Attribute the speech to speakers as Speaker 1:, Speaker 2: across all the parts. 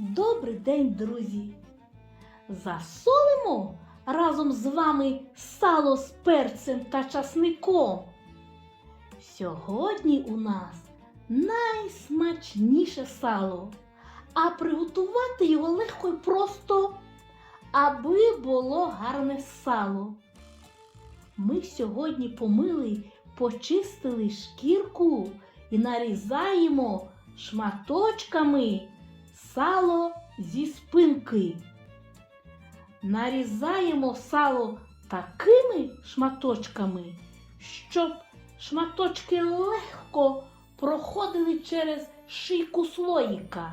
Speaker 1: Добрий день, друзі! Засолимо разом з вами сало з перцем та часником. Сьогодні у нас найсмачніше сало, а приготувати його легко і просто, аби було гарне сало. Ми сьогодні помили, почистили шкірку і нарізаємо шматочками сало зі спинки. Нарізаємо сало такими шматочками, щоб шматочки легко проходили через шийку слоїка.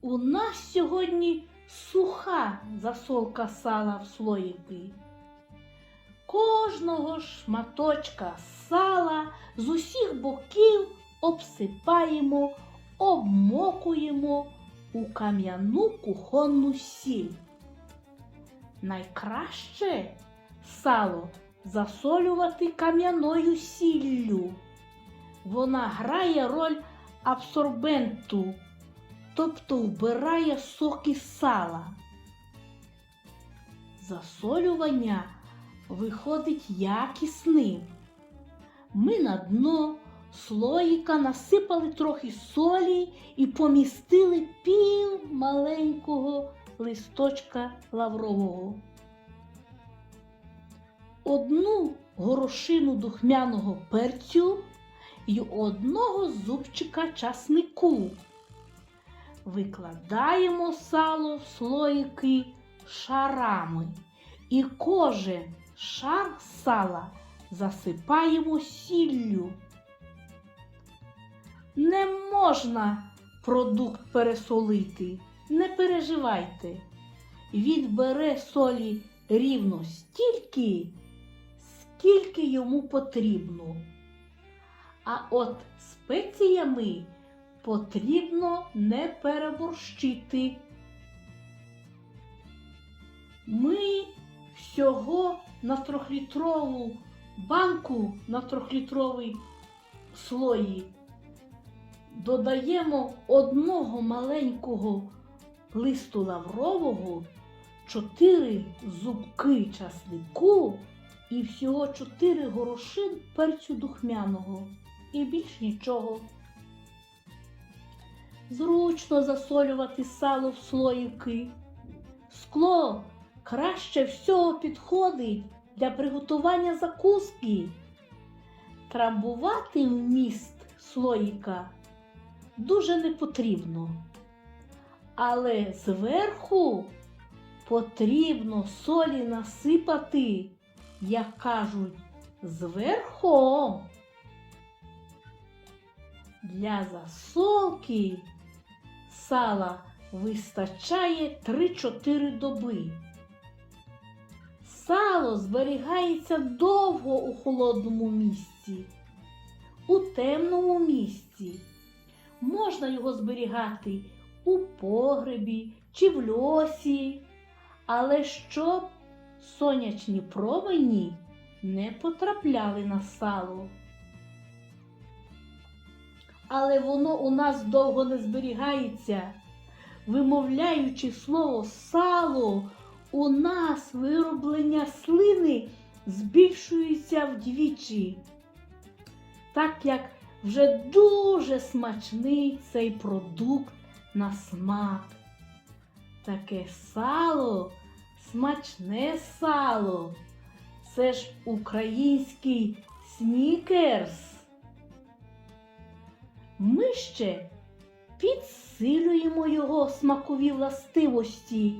Speaker 1: У нас сьогодні суха засолка сала в слоїки. Кожного шматочка сала з усіх боків обсипаємо, обмокуємо у кам'яну кухонну сіль. Найкраще сало засолювати кам'яною сіллю. Вона грає роль абсорбенту, тобто вбирає соки сала. Засолювання виходить якісним. Ми на дно слоїка насипали трохи солі і помістили пів маленького листочка лаврового. Одну горошину духмяного перцю і одного зубчика часнику. Викладаємо сало в слоїки шарами і кожен шар сала засипаємо сіллю. Не можна продукт пересолити, не переживайте. Він бере солі рівно стільки, скільки йому потрібно. А от спеціями потрібно не переборщити. Ми всього на трьохлітрову банку на трьохлітровий слої додаємо одного маленького листу лаврового, чотири зубки часнику і всього чотири горошин перцю духмяного. І більш нічого. Зручно засолювати сало в слоїки. Скло краще всього підходить для приготування закуски. Трамбувати вміст слоїка дуже не потрібно. Але зверху потрібно солі насипати, як кажуть, зверху. Для засолки сала вистачає 3-4 доби. Сало зберігається довго у холодному місці, у темному місці. Можна його зберігати у погребі чи в льосі, але щоб сонячні промені не потрапляли на сало. Але воно у нас довго не зберігається. Вимовляючи слово сало, у нас вироблення слини збільшується вдвічі, так як вже дуже смачний цей продукт на смак. Таке сало, смачне сало. Це ж український снікерс. Ми ще підсилюємо його смакові властивості,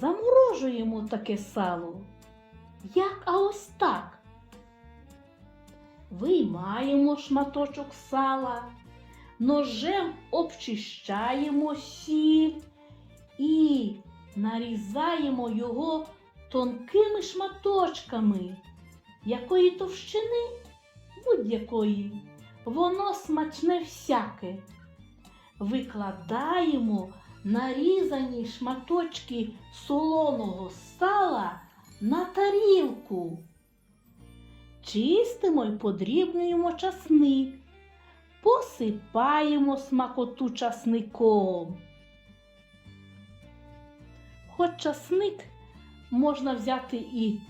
Speaker 1: заморожуємо таке сало. Як а ось так. Виймаємо шматочок сала, ножем обчищаємо сіль і нарізаємо його тонкими шматочками, якої товщини будь-якої. Воно смачне всяке. Викладаємо нарізані шматочки солоного сала на тарілку. Чистимо й подрібнюємо часник, посипаємо смакоту часником Хоч часник можна взяти і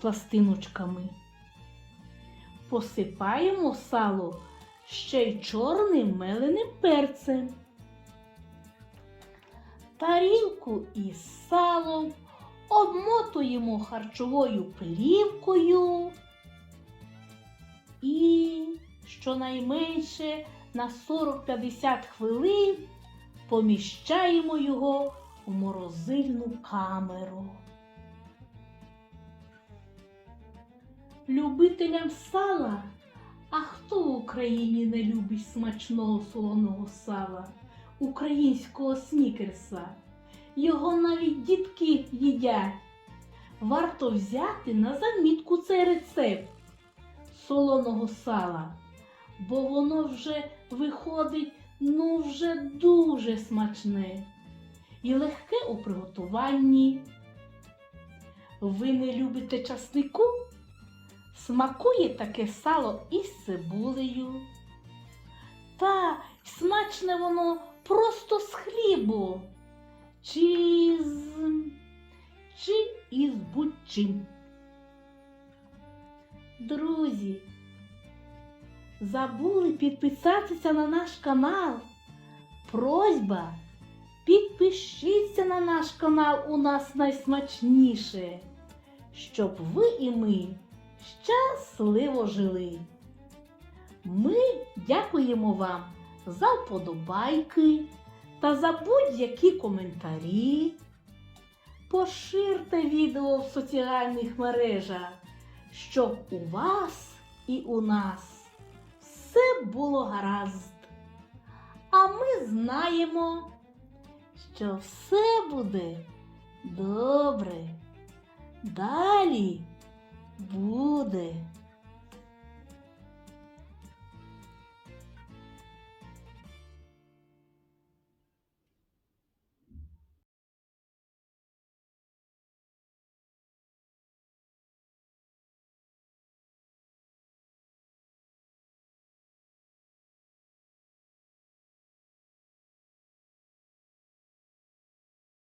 Speaker 1: пластиночками. Посипаємо сало ще й чорним меленим перцем. Тарілку із салом обмотуємо харчовою плівкою і щонайменше на 40-50 хвилин поміщаємо його в морозильну камеру. Любителям сала, а хто в Україні не любить смачного солоного сала, українського снікерса? Його навіть дітки їдять. Варто взяти на замітку цей рецепт солоного сала, бо воно вже виходить ну вже дуже смачне і легке у приготуванні. Ви не любите часнику? Смакує таке сало із цибулею. Та смачне воно просто з хлібу. Чи з чи із будь-чим. Друзі, забули підписатися на наш канал. Просьба, підпишіться на наш канал у нас найсмачніше, щоб ви і ми щасливо жили. Ми дякуємо вам за вподобайки та за будь-які коментарі. Поширте відео в соціальних мережах, щоб у вас і у нас все було гаразд. А ми знаємо, що все буде добре. Далі буде